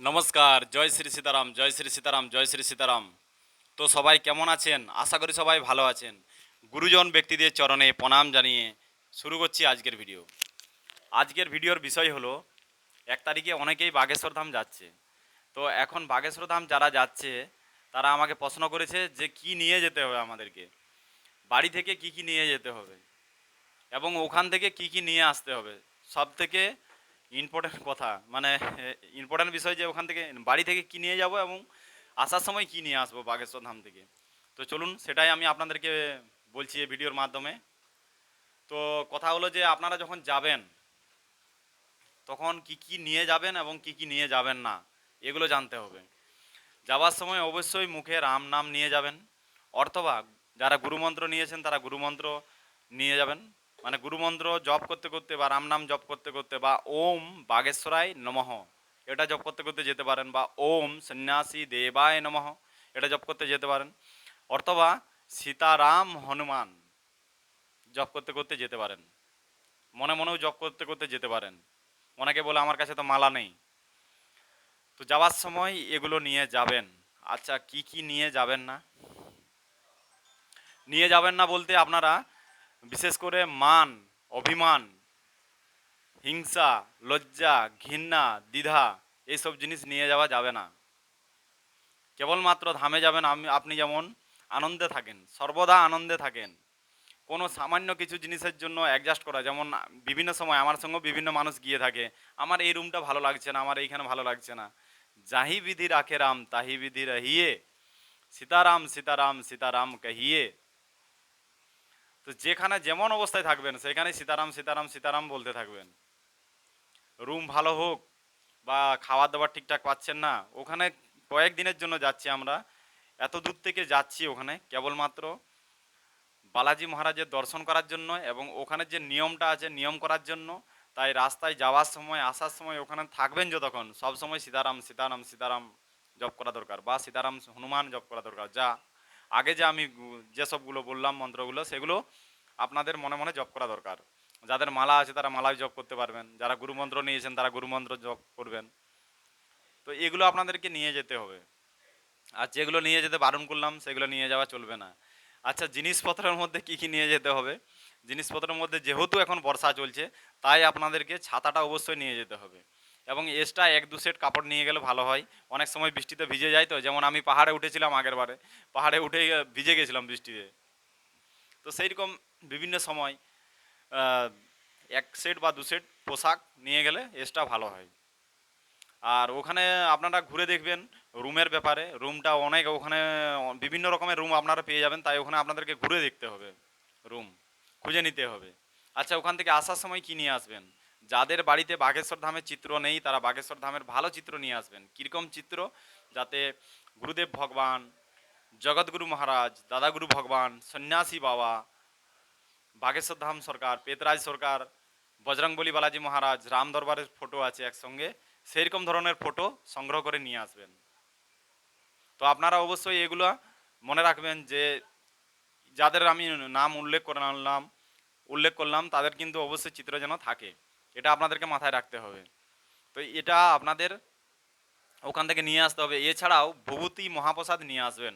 নমস্কার, জয় শ্রী সীতারাম, জয় শ্রী সীতারাম, জয় শ্রী সীতারাম। তো সবাই কেমন আছেন? আশা করি সবাই ভালো আছেন। গুরুজন ব্যক্তিদের চরণে প্রণাম জানিয়ে শুরু করছি আজকের ভিডিও। আজকের ভিডিওর বিষয় হলো, এক তারিখে অনেকেই বাগেশ্বর ধাম যাচ্ছে। তো এখন বাগেশ্বর ধাম যারা যাচ্ছে, তারা আমাকে প্রশ্ন করেছে যে কি নিয়ে যেতে হবে আমাদেরকে? বাড়ি থেকে কি কি নিয়ে যেতে হবে? এবং ওখান থেকে কি কি নিয়ে আসতে হবে? সব থেকে ইম্পর্টেন্ট কথা। মানে ইম্পর্টেন্ট বিষয় যে ওখান থেকে বাড়ি থেকে কি নিয়ে যাব এবং আসার সময় কি নিয়ে আসব বাগেশ্বর ধাম থেকে। তো চলুন, সেটাই আমি আপনাদেরকে বলছি এই ভিডিওর মাধ্যমে। তো কথা হলো যে আপনারা যখন যাবেন, তখন কি কি নিয়ে যাবেন এবং কি কি নিয়ে যাবেন না, এগুলো জানতে হবে। যাওয়ার সময় অবশ্যই মুখে রাম নাম নিয়ে যাবেন। অথবা যারা গুরুমন্ত্র নিয়েছেন, তারা গুরুমন্ত্র নিয়ে যাবেন। মানে গুরুমন্ত্র জপ করতে করতে বা রাম নাম জপ করতে করতে বা ওম বাগেশ্বরায় নমঃ। এটা জপ করতে করতে যেতে পারেন বা ওম সন্ন্যাসী দেবায় নমঃ। এটা জপ করতে যেতে পারেন। অথবা সীতারাম হনুমান জপ করতে করতে যেতে পারেন। মনে মনেও জপ করতে করতে যেতে পারেন। অনেকে বলে আমার কাছে তো মালা নেই। তো যাওয়ার সময় এগুলো নিয়ে যাবেন। আচ্ছা কি কি নিয়ে যাবেন না? নিয়ে যাবেন না বলতে আপনারা বিশেষ করে মান, অভিমান, হিংসা, লজ্জা, ঘৃণা, দ্বিধা এইসব জিনিস নিয়ে যাওয়া যাবে না। কেবলমাত্র ধামে যাবেন আমি, আপনি যেমন আনন্দে থাকেন, সর্বদা আনন্দে থাকেন। কোনো সামান্য কিছু জিনিসের জন্য অ্যাডজাস্ট করা, যেমন বিভিন্ন সময় আমার সঙ্গে বিভিন্ন মানুষ গিয়ে থাকে, আমার এই রুমটা ভালো লাগছে না, আমার এইখানে ভালো লাগছে না। যাহি বিধি রাখে রাম, তাহি বিধি রহিয়ে, সীতারাম সীতারাম সীতারাম কহিয়ে। তো যেখানে যেমন অবস্থায় থাকবেন সেখানে সীতারাম সীতারাম সীতারাম বলতে থাকবেন। রুম ভালো হোক বা খাবার দাবার ঠিকঠাক পাচ্ছেন না, ওখানে কয়েকদিনের জন্য যাচ্ছি আমরা। এত দূর থেকে যাচ্ছি ওখানে, কেবলমাত্র বালাজি মহারাজের দর্শন করার জন্য এবং ওখানে যে নিয়মটা আছে, নিয়ম করার জন্য, তাই রাস্তায় যাওয়ার সময়, আসার সময় ওখানে থাকবেন যতক্ষণ। সব সময় সীতারাম সীতারাম সীতারাম জপ করা দরকার বা সীতারাম, হনুমান জপ করা দরকার, যা আগে যে আমি যেসবগুলো বললাম, মন্ত্রগুলো, সেগুলো আপনাদের মনে মনে জপ করা দরকার। যাদের মালা আছে তারা মালায় জপ করতে পারবেন। যারা গুরুমন্ত্র নিয়েছেন তারা গুরুমন্ত্র জপ করবেন। তো এগুলো আপনাদেরকে নিয়ে যেতে হবে। আর যেগুলো নিয়ে যেতে বারণ করলাম, সেগুলো নিয়ে যাওয়া চলবে না। আচ্ছা জিনিসপত্রের মধ্যে কি কি নিয়ে যেতে হবে? জিনিসপত্রের মধ্যে যেহেতু এখন বর্ষা চলছে, তাই আপনাদেরকে ছাতাটা অবশ্যই নিয়ে যেতে হবে। এবং এক্সট্রা এক দু সেট কাপড় নিয়ে গেলে ভালো হয়। অনেক সময় বৃষ্টিতে ভিজে যায় তো, যেমন আমি পাহাড়ে উঠেছিলাম আগের বারে, পাহাড়ে উঠে ভিজে গেছিলাম বৃষ্টিতে। তো সেই রকম বিভিন্ন সময় এক সেট বা দু সেট পোশাক নিয়ে গেলে এক্সট্রা ভালো হয়। আর ওখানে আপনারা ঘুরে দেখবেন রুমের ব্যাপারে, রুমটা অনেক ওখানে, বিভিন্ন রকমের রুম আপনারা পেয়ে যাবেন, তাই ওখানে আপনাদেরকে ঘুরে দেখতে হবে, রুম, খুঁজে নিতে হবে। আচ্ছা ওখান থেকে আসার সময় কি নিয়ে আসবেন? যাদের বাড়িতে বাগেশ্বর ধামের চিত্র নেই, তারা বাগেশ্বর ধামের ভালো চিত্র নিয়ে আসবেন। কীরকম চিত্র? যাতে গুরুদেব ভগবান, জগৎগুরু মহারাজ, দাদাগুরু ভগবান, সন্ন্যাসী বাবা বাগেশ্বর ধাম সরকার, পেতরাজ সরকার বজরংবলী বালাজি মহারাজ, রাম দরবারের ফটো আছে একসঙ্গে, সেইরকম ধরনের ফটো সংগ্রহ করে নিয়ে আসবেন। তো আপনারা অবশ্যই এগুলো মনে রাখবেন যে, যাদের আমি নাম উল্লেখ করলাম উল্লেখ করলাম, তাদের কিন্তু অবশ্যই চিত্র যেন থাকে। এটা আপনাদেরকে মাথায় রাখতে হবে। তো এটা আপনাদের ওখান থেকে নিয়ে আসতে হবে। এছাড়াও ভূভূতি মহাপ্রসাদ নিয়ে আসবেন।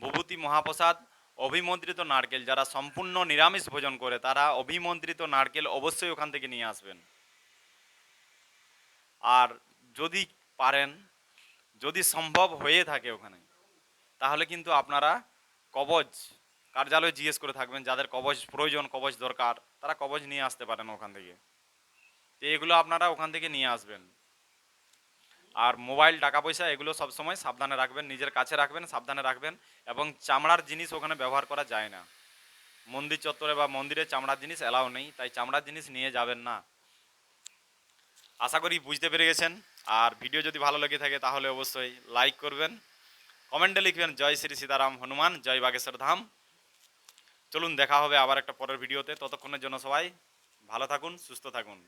ভূভূতি মহাপ্রসাদ অভিমন্ত্রিত নারকেল, যারা সম্পূর্ণ নিরামিষ ভোজন করে, তারা অভিমন্ত্রিত নারকেল অবশ্যই ওখান থেকে নিয়ে আসবেন। আর যদি পারেন, যদি সম্ভব হয়ে থাকে ওখানে, তাহলে কিন্তু আপনারা কবজ কার্যালয়ে জিজ্ঞেস করে থাকবেন, যাদের কবজ প্রয়োজন, কবজ দরকার, তারা কবজ নিয়ে আসতে পারেন ওখান থেকে। তো এগুলো আপনারা ওখান থেকে নিয়ে আসবেন। আর মোবাইল, টাকা পয়সা এগুলো সবসময় সাবধানে রাখবেন, নিজের কাছে রাখবেন, সাবধানে রাখবেন এবং চামড়ার জিনিস ওখানে ব্যবহার করা যায় না। মন্দির চত্বরে বা মন্দিরে চামড়ার জিনিস এলাও নেই, তাই চামড়ার জিনিস নিয়ে যাবেন না। আশা করি বুঝতে পেরে গেছেন। আর ভিডিও যদি ভালো লেগে থাকে তাহলে অবশ্যই লাইক করবেন, কমেন্টে লিখবেন, জয় শ্রী সীতারাম হনুমান, জয় বাগেশ্বর ধাম। চলুন, দেখা হবে আবার একটা পরের ভিডিওতে। ততক্ষণের জন্য সবাই ভালো থাকুন, সুস্থ থাকুন।